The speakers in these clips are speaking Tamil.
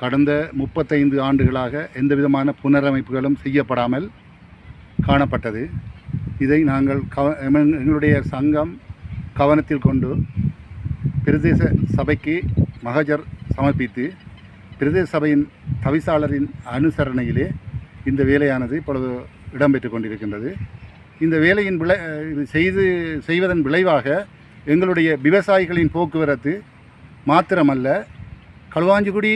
கடந்த முப்பத்தைந்து ஆண்டுகளாக எந்த விதமான புனரமைப்புகளும் செய்யப்படாமல் காணப்பட்டது. இதை நாங்கள் கவ எங்களுடைய சங்கம் கவனத்தில் கொண்டு பிரதேச சபைக்கு மகஜர் சமர்ப்பித்து பிரதேச சபையின் தவிசாளரின் அனுசரணையிலே இந்த வேலையானது இப்பொழுது இடம்பெற்று கொண்டிருக்கின்றது. இந்த வேலையின் விளை இது செய்து செய்வதன் விளைவாக எங்களுடைய விவசாயிகளின் போக்குவரத்து மாத்திரமல்ல களுவாஞ்சிக்குடி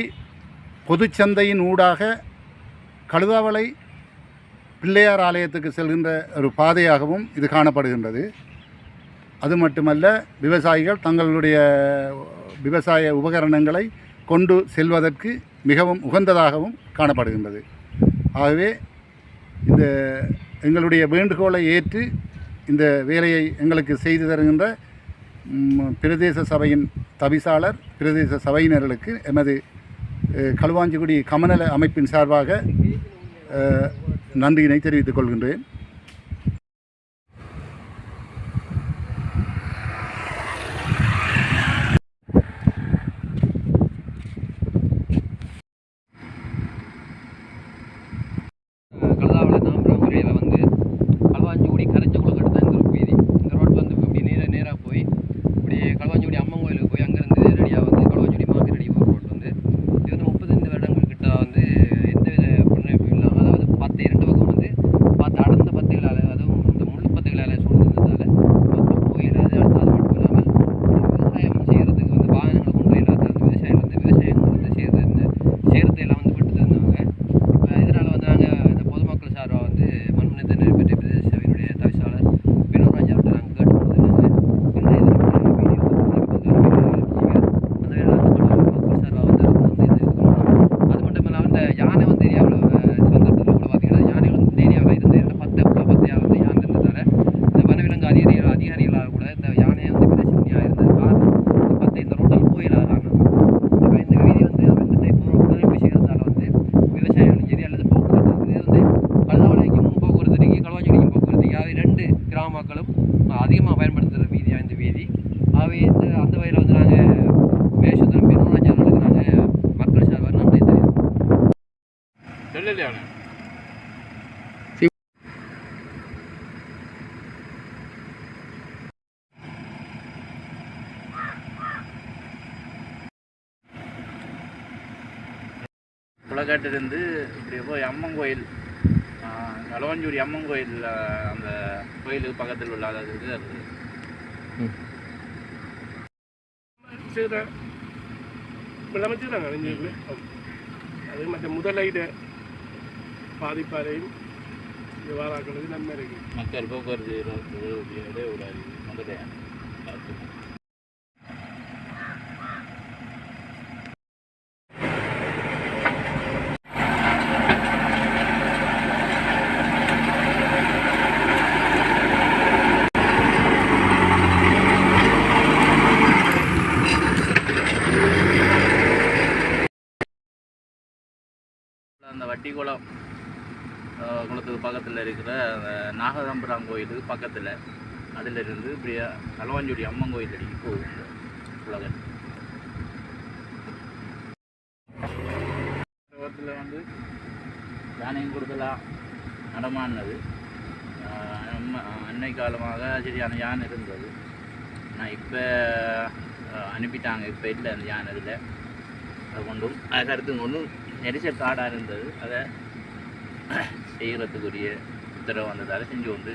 பொதுச்சந்தையின் ஊடாக கழுதாவளை பிள்ளையார் ஆலயத்துக்கு செல்கின்ற ஒரு பாதையாகவும் இது காணப்படுகின்றது. அது மட்டுமல்ல விவசாயிகள் தங்களுடைய விவசாய உபகரணங்களை கொண்டு செல்வதற்கு மிகவும் உகந்ததாகவும் காணப்படுகின்றது. ஆகவே இந்த எங்களுடைய வேண்டுகோளை ஏற்று இந்த வேலையை எங்களுக்கு செய்து தருகின்ற பிரதேச சபையின் தவிசாளர் பிரதேச சபையினர்களுக்கு எமது களுவாஞ்சிக்குடி கமநல அமைப்பின் சார்பாக நன்றியினை தெரிவித்துக் கொள்கின்றேன் கலதாவில் தாம்பரம் முறையில் வந்து களுவாஞ்சிக்குடி கரைச்சக்குளம் அடுத்த இந்த ஒரு வீதி இந்த ரோட் வந்து இப்படி நேராக நேராக போய் இப்படி களுவாஞ்சிக்குடி அம்மன் கோயிலுக்கு போய் அங்கேருந்து நேரடியாக வந்து களுவாஞ்சிக்குடி மாத்திரடி ஒரு ரோட் வந்து இது வந்து முப்பத்தைந்து வருடங்கள் கிட்ட வந்து எந்தவித புனரமைப்பும் இல்லாமல் அதாவது பத்து இரண்டு பக்கம் வந்து பார்த்து அடர்ந்த பத்துகளால் அதுவும் இந்த முள்ளு பத்துகளால் சூழ்ந்திருந்ததால் மக்கள் போயிடாது அடுத்து அது மட்டும் இல்லாமல் விவசாயம் செய்கிறதுக்கு வந்து வாகனங்களை கொண்டு இல்லாத அந்த விவசாயிகள் வந்து விவசாயம் வந்து செய்கிறது இந்த செய்கிறது எல்லாம் வந்து விட்டு தந்தாங்க இப்போ இதனால் வந்து நாங்கள் இந்த பொதுமக்கள் சார்பாக வந்து மண்மனித நிறைவேற்ற பிரதேச சபையினுடைய தவிசாளர் வினோராஜ் அவர்கிட்ட நாங்கள் கேட்டுக்கொண்டது என்னங்க இன்றைய தினம் இந்த வீடியோ வந்து அந்த வேலை வந்து மக்கள் சார்பாக வந்து வந்து இது இருக்கணும் அது மட்டும் இல்லாமல் இந்த யானை வந்து ஏரியாவில் சொந்தத்தில் உள்ள பார்த்தீங்கன்னா யானைகள் வந்து இந்த ஏரியாவில் இருந்து இருந்து பத்து புள்ள பத்தையாக வந்து யானை இருந்ததால் இந்த வனவிலங்கு அதிகாரிகள் அதிகாரிகளால் கூட இந்த யானையை வந்து பிரச்சனையாக இருந்தது காரணம் இந்த பத்து இந்த ரோட்டில் போயிடாத காரணம் அப்போ இந்த வீதி வந்து அவன் இந்த டைப் புனரமைப்பு செய்கிறதால வந்து விவசாயிகளும் சரி அல்லது போக்குவரத்து இது வந்து கழுதாவளைக்கும் போக்குவரத்து இருக்கு களுவாஞ்சிக்கும் போக்குவரத்து இருக்கு ஆகவே ரெண்டு கிராம மக்களும் அதிகமாக பயன்படுத்துகிற வீதியாக இந்த வீதி. ஆகவே இந்த அந்த வகையில் வந்து நாங்கள் மேஷத்திரம் பெருமாஜர்களுக்கு நாங்கள் மக்கள் சார்பாக நன்றி சொல்லலையான குளக்காட்டிலிருந்து இப்படி போய் அம்மன் கோயில் களவஞ்சூரி அம்மன் கோயில் அந்த கோயிலுக்கு பக்கத்தில் உள்ள அதாவது இது இருக்குது அது மற்ற முதலீடு பாதிப்பாரையும் வாராக்கிறது நன்மை இருக்கு மக்கள் போக்குவரத்து இடையே ஒரு அந்த வட்டிக்குளம் குளம் குளத்துக்கு பக்கத்தில் இருக்கிற அந்த நாகதம்பரம் கோயிலுக்கு பக்கத்தில். அதிலிருந்து இப்படியே களவாஞ்சூடி அம்மன் கோயில் அடிக்கு போகுது இந்த உலகம். உலகத்தில் வந்து தானியம் கொடுக்கலாம் நடமாடினது. அஹ், நம்ம அன்னை காலமாக சரியான யானை இருந்தது. ஆனால் இப்போ அனுப்பிட்டாங்க. இப்போ இல்லை அந்த யானை இதில். அதை கொண்டும் அதை கருத்து கொண்டும் நெரிசல் காடாக இருந்தது. அதை செய்கிறதுக்குரிய உத்தரவு வந்ததால் செஞ்சு கொண்டு